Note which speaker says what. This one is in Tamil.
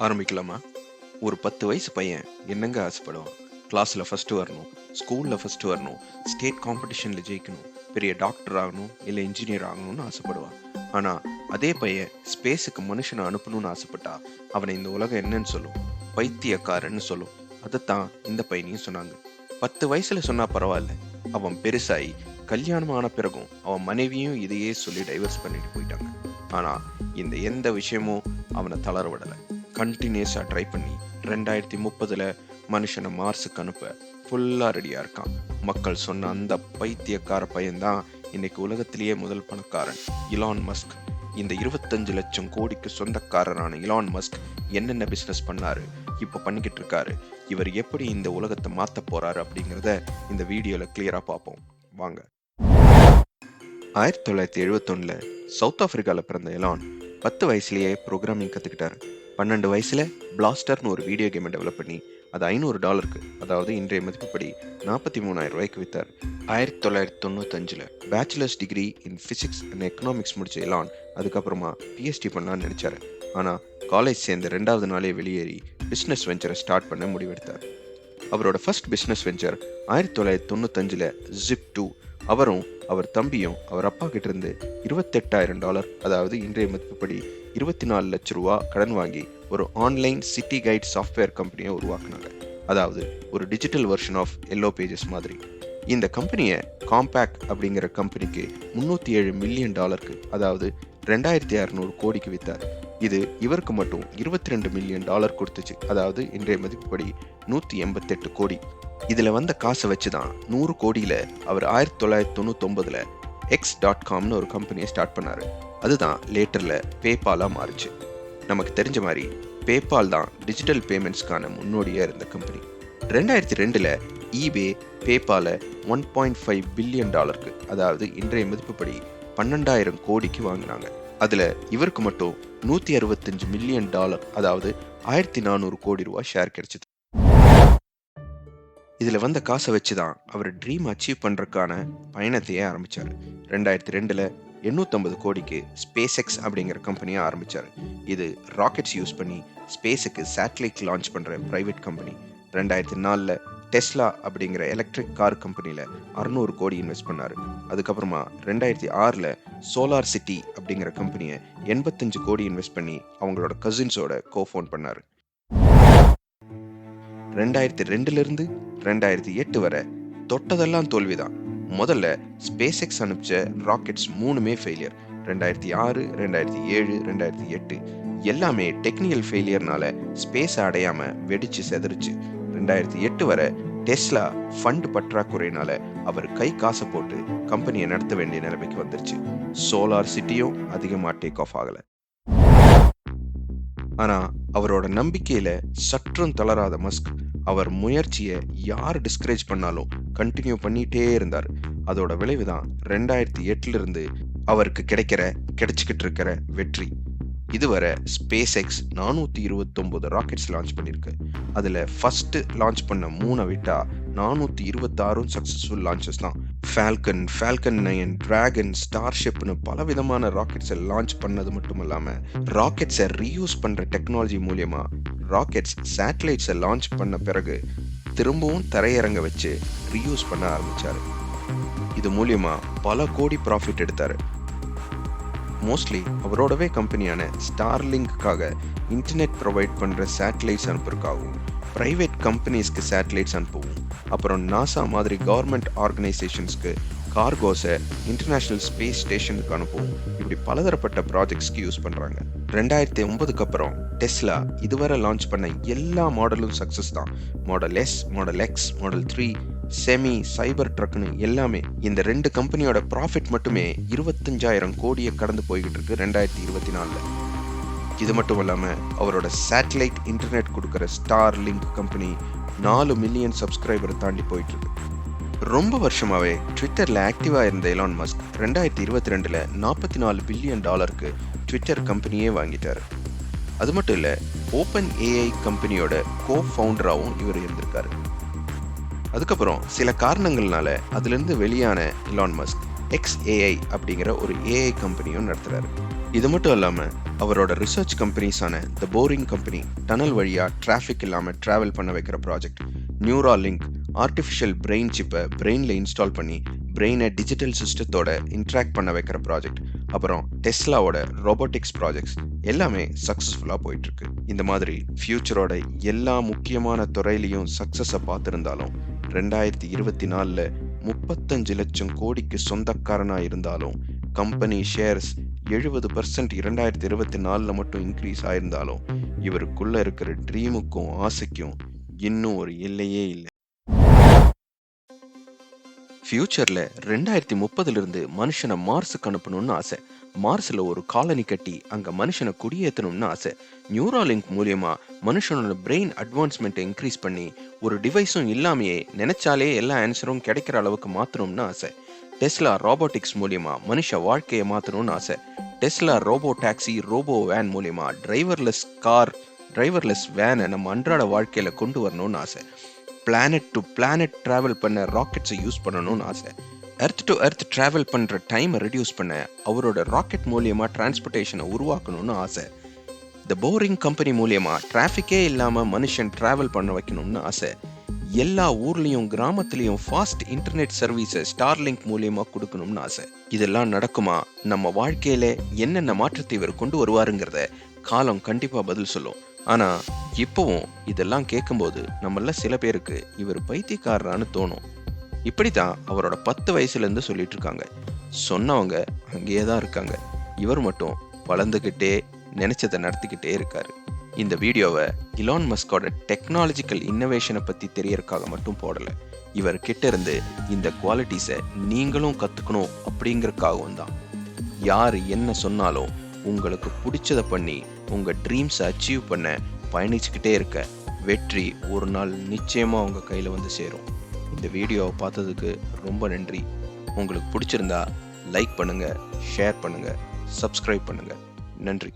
Speaker 1: ஆரம்பிக்கலாமா? ஒரு பத்து வயசு பையன் என்னங்க ஆசைப்படுவான்? கிளாஸில் ஃபஸ்ட்டு வரணும் ஸ்கூலில் ஃபஸ்ட்டு வரணும் ஸ்டேட் காம்படிஷனில் ஜெயிக்கணும் பெரிய டாக்டர் ஆகணும் இல்லை இன்ஜினியர் ஆகணும்னு ஆசைப்படுவான். ஆனால் அதே பையன் ஸ்பேஸுக்கு மனுஷனை அனுப்பணும்னு ஆசைப்பட்டா அவனை இந்த உலகம் என்னன்னு சொல்லும்? பைத்தியக்காரன்னு சொல்லும். அதைத்தான் இந்த பையனையும் சொன்னாங்க. பத்து வயசுல சொன்னால் பரவாயில்ல. அவன் பெருசாகி கல்யாணம் ஆன பிறகும் அவன் மனைவியும் இதையே சொல்லி டைவர்ஸ் பண்ணிட்டு போயிட்டாங்க. ஆனால் இந்த எந்த விஷயமும் அவனை தளர விடலை. கண்டினியூஸாக ட்ரை பண்ணி ரெண்டாயிரத்தி முப்பதில் மனுஷனை மார்ஸுக்கு அனுப்ப ஃபுல்லாக ரெடியாக இருக்கான். மக்கள் சொன்ன அந்த பைத்தியக்கார பையன்தான் இன்னைக்கு உலகத்திலேயே முதல் பணக்காரன். இலான் மஸ்க் இந்த இருபத்தஞ்சு லட்சம் கோடிக்கு சொந்தக்காரரான இலான் மஸ்க் என்னென்ன பிஸ்னஸ் பண்ணாரு இப்போ பண்ணிக்கிட்டு இருக்காரு. இவர் எப்படி இந்த உலகத்தை மாற்ற போறாரு அப்படிங்கிறத இந்த வீடியோவில் கிளியராக பார்ப்போம். வாங்க. ஆயிரத்தி தொள்ளாயிரத்தி எழுபத்தொன்னில் சவுத் ஆஃப்ரிக்காவில் பிறந்த இலான் பத்து வயசுலேயே ப்ரோக்ராமிங் கற்றுக்கிட்டாரு பன்னெண்டு வயசில் பிளாஸ்டர்னு ஒரு வீடியோ கேமை டெவலப் பண்ணி அது ஐநூறு டாலருக்கு அதாவது இன்றைய மதிப்புப்படி நாற்பத்தி மூணாயிரம் ரூபாய்க்கு வித்தார். ஆயிரத்தி தொள்ளாயிரத்தி தொண்ணூத்தஞ்சில் bachelors degree in physics and economics முடிச்ச இலான் அதுக்கப்புறமா பிஎஸ்டி பண்ணலான்னு நினச்சார். ஆனால் காலேஜ் சேர்ந்த ரெண்டாவது நாளே வெளியேறி பிஸ்னஸ் வெஞ்சரை ஸ்டார்ட் பண்ண முடிவெடுத்தார். அவரோட ஃபர்ஸ்ட் பிஸ்னஸ் வெஞ்சர் ஆயிரத்தி தொள்ளாயிரத்தி தொண்ணூத்தஞ்சில் ஜிப் டூ அவரும் அவர் தம்பியும் அவர் அப்பா கிட்ட இருந்து இருபத்தெட்டாயிரம் டாலர் அதாவது இன்றைய மதிப்புப்படி இருபத்தி நாலு லட்ச ரூபா கடன் வாங்கி ஒரு ஆன்லைன் சிட்டி கைட் சாஃப்ட்வேர் கம்பெனியை உருவாக்குனாங்க. அதாவது ஒரு digital version of yellow pages மாதிரி. இந்த கம்பெனியை காம்பேக் அப்படிங்கிற கம்பெனிக்கு முந்நூற்றி ஏழு மில்லியன் டாலருக்கு அதாவது ரெண்டாயிரத்தி அறநூறு கோடிக்கு வித்தார். இது இவருக்கு மட்டும் இருபத்தி ரெண்டு மில்லியன் டாலர் கொடுத்துச்சு. அதாவது இன்றைய மதிப்புப்படி நூற்றி எண்பத்தெட்டு கோடி. இதில் வந்த காசை வச்சு தான் நூறு கோடியில் அவர் ஆயிரத்தி தொள்ளாயிரத்தி தொண்ணூத்தொம்பதுல எக்ஸ் டாட் காம்னு ஒரு கம்பெனியை ஸ்டார்ட் பண்ணாரு. அதுதான் லேட்டரில் பேபாலாக மாறுச்சு. நமக்கு தெரிஞ்ச மாதிரி பேபால் தான் டிஜிட்டல் பேமெண்ட்ஸ்க்கான முன்னோடியாக இருந்த கம்பெனி ரெண்டாயிரத்தி ரெண்டில் ஈபே பேபாலை ஒன் பாயிண்ட் ஃபைவ் பில்லியன் டாலருக்கு அதாவது இன்றைய மதிப்புப்படி பன்னெண்டாயிரம் கோடிக்கு வாங்கினாங்க. அதில் இவருக்கு மட்டும் நூற்றி அறுபத்தஞ்சு மில்லியன் டாலர் அதாவது ஆயிரத்தி நானூறு கோடி ரூபாய் ஷேர் கிடைச்சிது. இதில் வந்த காசை வச்சு தான் அவர் ட்ரீம் அச்சீவ் பண்ணுறதுக்கான பயணத்தையே ஆரம்பித்தார் ரெண்டாயிரத்தி ரெண்டில் எண்ணூற்றம்பது கோடிக்கு ஸ்பேஸ் எக்ஸ் அப்படிங்கிற கம்பெனியை ஆரம்பித்தார் இது ராக்கெட்ஸ் யூஸ் பண்ணி ஸ்பேஸுக்கு சேட்டலைட் லான்ச் பண்ணுற ப்ரைவேட் கம்பெனி ரெண்டாயிரத்தி நாலில் டெஸ்லா அப்படிங்கிற எலக்ட்ரிக் கார் கம்பெனியில் அறுநூறு கோடி இன்வெஸ்ட் பண்ணார். அதுக்கப்புறமா ரெண்டாயிரத்தி ஆறில் சோலார் சிட்டி அப்படிங்கிற கம்பெனியை எண்பத்தஞ்சு கோடி இன்வெஸ்ட் பண்ணி அவங்களோட கசின்ஸோட கோஃபோன் பண்ணார். ரெண்டாயிரத்தி ரெண்டுலேருந்து ரெண்டாயிரத்தி எட்டு வரை தொட்டதெல்லாம் தோல்விதான். முதல்ல ஸ்பேஸ் எக்ஸ் அனுப்பிச்ச ராக்கெட்ஸ் மூணுமே ஃபெயிலியர் ரெண்டாயிரத்தி ஆறு ரெண்டாயிரத்தி ஏழு ரெண்டாயிரத்தி எட்டு. எல்லாமே டெக்னிக்கல் ஃபெயிலியர்னால ஸ்பேஸ் அடையாமல் வெடிச்சு செதறிச்சு. ரெண்டாயிரத்தி எட்டு வரை டெஸ்லா ஃபண்ட் பற்றாக்குறையினால அவர் கை காசை போட்டு கம்பெனியை நடத்த வேண்டிய நிலைமைக்கு வந்துருச்சு. சோலார் சிட்டியும் அதிகமாக டேக் ஆஃப் ஆகலை. ஆனால் அவரோட நம்பிக்கையில் சற்றும் தளராத மஸ்க் அவர் முயற்சியை யார் டிஸ்கரேஜ் பண்ணாலும் கண்டினியூ பண்ணிட்டே இருந்தார். அதோட விளைவுதான் ரெண்டாயிரத்தி எட்டுல இருந்து அவருக்கு கிடைக்கிற கிடைச்சிக்கிட்டு இருக்கிற வெற்றி. இதுவரை ஸ்பேஸ் எக்ஸ் நானூற்றி இருபத்தொம்போது ராக்கெட்ஸ் லான்ச் பண்ணியிருக்கு அதில் ஃபஸ்ட்டு லான்ச் பண்ண மூணை விட்டால் நானூற்றி இருபத்தாறும் சக்ஸஸ்ஃபுல் லான்ச்சஸ் தான். ஃபால்கன் ஃபால்கன் நயன் டிராகன் ஸ்டார்ஷிப்னு பல விதமான ராக்கெட்ஸை லான்ச் பண்ணது மட்டும் இல்லாமல் ராக்கெட்ஸை ரீயூஸ் பண்ணுற டெக்னாலஜி மூலயமா ராக்கெட்ஸ் சேட்டலைட்ஸை லான்ச் பண்ண பிறகு திரும்பவும் தரையிறங்க வச்சு ரீயூஸ் பண்ண ஆரம்பித்தார் இது மூலியமாக பல கோடி ப்ராஃபிட் எடுத்தார். மோஸ்ட்லி அவரோடவே கம்பெனியான ஸ்டார்லிங்க்காக இன்டர்நெட் ப்ரொவைட் பண்ணுற சேட்டலைட்ஸ் அனுப்புறதுக்காகவும் ப்ரைவேட் கம்பெனிஸ்க்கு சேட்டலைட்ஸ் அனுப்பவும் அப்புறம் நாசா மாதிரி கவர்மெண்ட் ஆர்கனைசேஷன்ஸ்க்கு கார்கோஸை இன்டர்நேஷ்னல் ஸ்பேஸ் ஸ்டேஷனுக்கு அனுப்பவும் இப்படி பலதரப்பட்ட ப்ராஜெக்ட்ஸ்க்கு யூஸ் பண்ணுறாங்க ரெண்டாயிரத்தி ஒன்பதுக்கு அப்புறம் டெஸ்லா இதுவரை லான்ச் பண்ண எல்லா மாடலும் சக்ஸஸ் தான். Model S model X model three semi cyber ட்ரக்னு எல்லாமே இந்த ரெண்டு கம்பெனியோட ப்ராஃபிட் மட்டுமே இருபத்தஞ்சாயிரம் கோடியை கடந்து போய்கிட்டு இருக்கு ரெண்டாயிரத்தி இருபத்தி நாலில். இது மட்டும் இல்லாமல் அவரோட சேட்டலைட் இன்டர்நெட் கொடுக்குற ஸ்டார் லிங்க் கம்பெனி நாலு மில்லியன் சப்ஸ்கிரைபரை தாண்டி போயிட்டு இருக்கு. ரொம்ப வருஷமாவே ட்விட்டரில் ஆக்டிவாக இருந்த எலான் மஸ்க் ரெண்டாயிரத்தி இருபத்தி ரெண்டில் நாற்பத்தி நாலு பில்லியன் டாலருக்கு ட்விட்டர் கம்பெனியே வாங்கிட்டார். அது மட்டும் இல்லை ஓப்பன் ஏஐ கம்பெனியோட கோ ஃபவுண்டராகவும் இவர் இருந்திருக்காரு. அதுக்கப்புறம் சில காரணங்கள்னால அதுலேருந்து வெளியான இலான் மஸ்க் எக்ஸ் ஏஐ அப்படிங்கிற ஒரு ஏஐ கம்பெனியும் நடத்துகிறாரு இது மட்டும் இல்லாமல் அவரோட ரிசர்ச் கம்பெனிஸான த போரிங் கம்பெனி டனல் வழியா டிராஃபிக் இல்லாமல் டிராவல் பண்ண வைக்கிற project Neuralink artificial brain சிப்பை பிரெயின்ல இன்ஸ்டால் பண்ணி பிரெயினை டிஜிட்டல் சிஸ்டத்தோட இன்ட்ராக்ட் பண்ண வைக்கிற ப்ராஜெக்ட் அப்புறம் டெஸ்லாவோட ரோபோட்டிக்ஸ் ப்ராஜெக்ட்ஸ் எல்லாமே சக்ஸஸ்ஃபுல்லாக போயிட்டுருக்கு. இந்த மாதிரி ஃபியூச்சரோட எல்லா முக்கியமான துறையிலையும் சக்ஸஸை பார்த்துருந்தாலும் ரெண்டாயிரத்தி இருபத்தி நாலில் முப்பத்தஞ்சு லட்சம் கோடிக்கு சொந்தக்காரனாக இருந்தாலும் கம்பெனி ஷேர்ஸ் எழுபது பர்சன்ட் இரண்டாயிரத்தி இருபத்தி நாலில் மட்டும் இன்க்ரீஸ் ஆயிருந்தாலும் இவருக்குள்ளே இருக்கிற ட்ரீமுக்கும் ஆசைக்கும் இன்னும் ஒரு எல்லையே இல்லை. ஃபியூச்சர்ல ரெண்டாயிரத்தி முப்பதுலேருந்து மனுஷனை மார்ஸுக்கு அனுப்பணும்னு ஆசை. மார்ஸில் ஒரு காலனி கட்டி அங்கே மனுஷனை குடியேற்றணும்னு ஆசை. நியூராலிங்க் மூலியமா மனுஷனோட பிரெயின் அட்வான்ஸ்மெண்ட்டை இன்க்ரீஸ் பண்ணி ஒரு டிவைஸும் இல்லாமையே நினைச்சாலே எல்லா ஆன்சரும் கிடைக்கிற அளவுக்கு மாற்றணும்னு ஆசை. டெஸ்லா ரோபோட்டிக்ஸ் மூலியமா மனுஷ வாழ்க்கையை மாற்றணும்னு ஆசை. Tesla robo taxi robo van மூலியமா டிரைவர்லெஸ் கார் டிரைவர்லெஸ் வேனை நம்ம அன்றாட வாழ்க்கையில் கொண்டு வரணும்னு ஆசை. பிளானட் டு பிளானட் ட்ராவல் பண்ண ராக்கெட்ஸை யூஸ் பண்ணணும்னு ஆசை. எர்த் டு எர்த் ட்ராவல் பண்ணுற டைமை ரெடியூஸ் பண்ண அவரோட ராக்கெட் மூலியமாக டிரான்ஸ்போர்ட்டேஷனை உருவாக்கணும்னு ஆசை. த போரிங் கம்பெனி மூலியமாக டிராஃபிக்கே இல்லாமல் மனுஷன் ட்ராவல் பண்ண வைக்கணும்னு ஆசை. எல்லா ஊர்லேயும் கிராமத்துலேயும் ஃபாஸ்ட் இன்டர்நெட் சர்வீஸை ஸ்டார்லிங்க் மூலியமாக கொடுக்கணும்னு ஆசை. இதெல்லாம் நடக்குமா? நம்ம வாழ்க்கையில் என்னென்ன மாற்றத்தை இவர் கொண்டு வருவாருங்கிறத காலம் கண்டிப்பாக பதில் சொல்லும். ஆனால் இப்போவும் இதெல்லாம் கேட்கும்போது நம்மள சில பேருக்கு இவர் பைத்தியக்காரரான்னு தோணும். இப்படி தான் அவரோட பத்து வயசுலேருந்து சொல்லிட்டு இருக்காங்க சொன்னவங்க அங்கேயே தான் இருக்காங்க. இவர் மட்டும் வளர்ந்துக்கிட்டே நினைச்சதை நடத்திக்கிட்டே இருக்காரு. இந்த வீடியோவை இலான் மஸ்கோட டெக்னாலஜிக்கல் இன்னோவேஷனை பற்றி தெரியறதுக்காக மட்டும் போடலை. இவர் கிட்ட இருந்து இந்த குவாலிட்டிஸை நீங்களும் கற்றுக்கணும் அப்படிங்கிறக்காகவும் தான். யார் என்ன சொன்னாலும் உங்களுக்கு பிடிச்சதை பண்ணி உங்கள் ட்ரீம்ஸை அச்சீவ் பண்ண பயணிச்சுக்கிட்டே இருக்க. வெற்றி ஒரு நாள் நிச்சயமாக உங்கள் கையில் வந்து சேரும். இந்த வீடியோவை பார்த்ததுக்கு ரொம்ப நன்றி. உங்களுக்கு பிடிச்சிருந்தா லைக் பண்ணுங்கள் ஷேர் பண்ணுங்கள் சப்ஸ்கிரைப் பண்ணுங்கள் நன்றி.